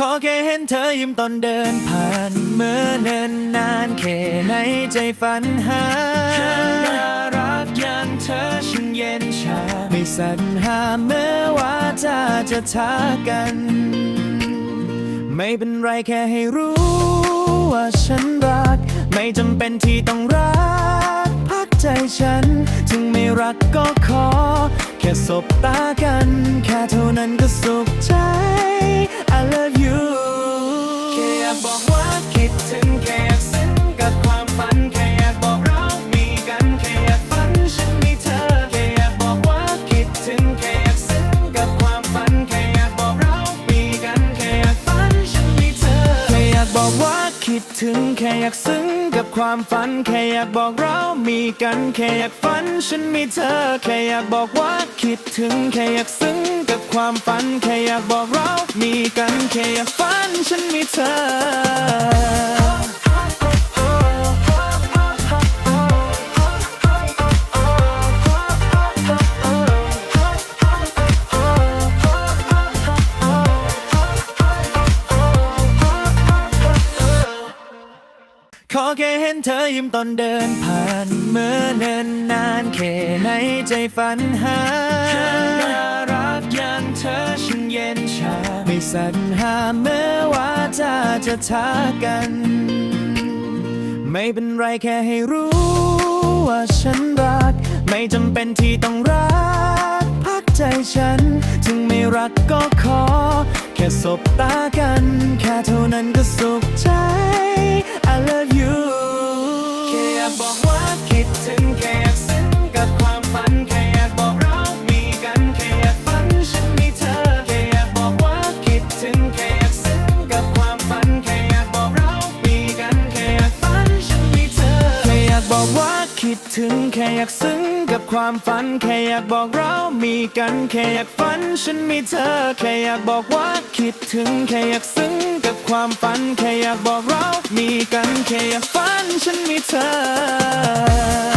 ขอแค่เห็นเธอยิ้มตอนเดินผ่านเมื่อเนิ่นนานแค่ไหนใจฝันหาน่ารักอย่างเธอช่างเย็นชา ไม่สั่นหาเมื่อว่าจะจะทักกัน ไม่เป็นไรแค่ให้รู้ว่าฉันรัก ไม่จำเป็นที่ต้องรัก พักใจฉัน ถึงไม่รักก็ขอ แค่สบตากัน แค่เท่านั้นก็สุขใจ บอกว่าคิดถึงแค่อยากซึ้งกับความฝัน แค่อยากบอกเรามีกันแค่อยากฝัน ฉันมีเธอ แค่อยากบอกว่าคิดถึงแค่อยากซึ้งกับความฝัน แค่อยากบอกเรามีกันแค่อยากฝัน ฉันมีเธอ ขอแค่เห็นเธอยิ้มตอนเดินผ่านเมื่อเนิ่นนานแค่ไหนใจฝันหาน่ารักอย่างเธอช่างเย็นชา ไม่สั่นหาเมื่อว่าจะจะทักกัน ไม่เป็นไรแค่ให้รู้ว่าฉันรัก ไม่จำเป็นที่ต้องรัก พักใจฉัน ถึงไม่รักก็ขอ แค่สบตากัน แค่เท่านั้นก็สุขใจ บอกว่าคิดถึงแค่อยากซึ้งกับความฝัน แค่อยากบอกเรามีกัน แค่อยากฝันฉันมีเธอ แค่อยากบอกว่าคิดถึงแค่อยากซึ้งกับความฝัน แค่อยากบอกเรามีกัน แค่อยากฝันฉันมีเธอ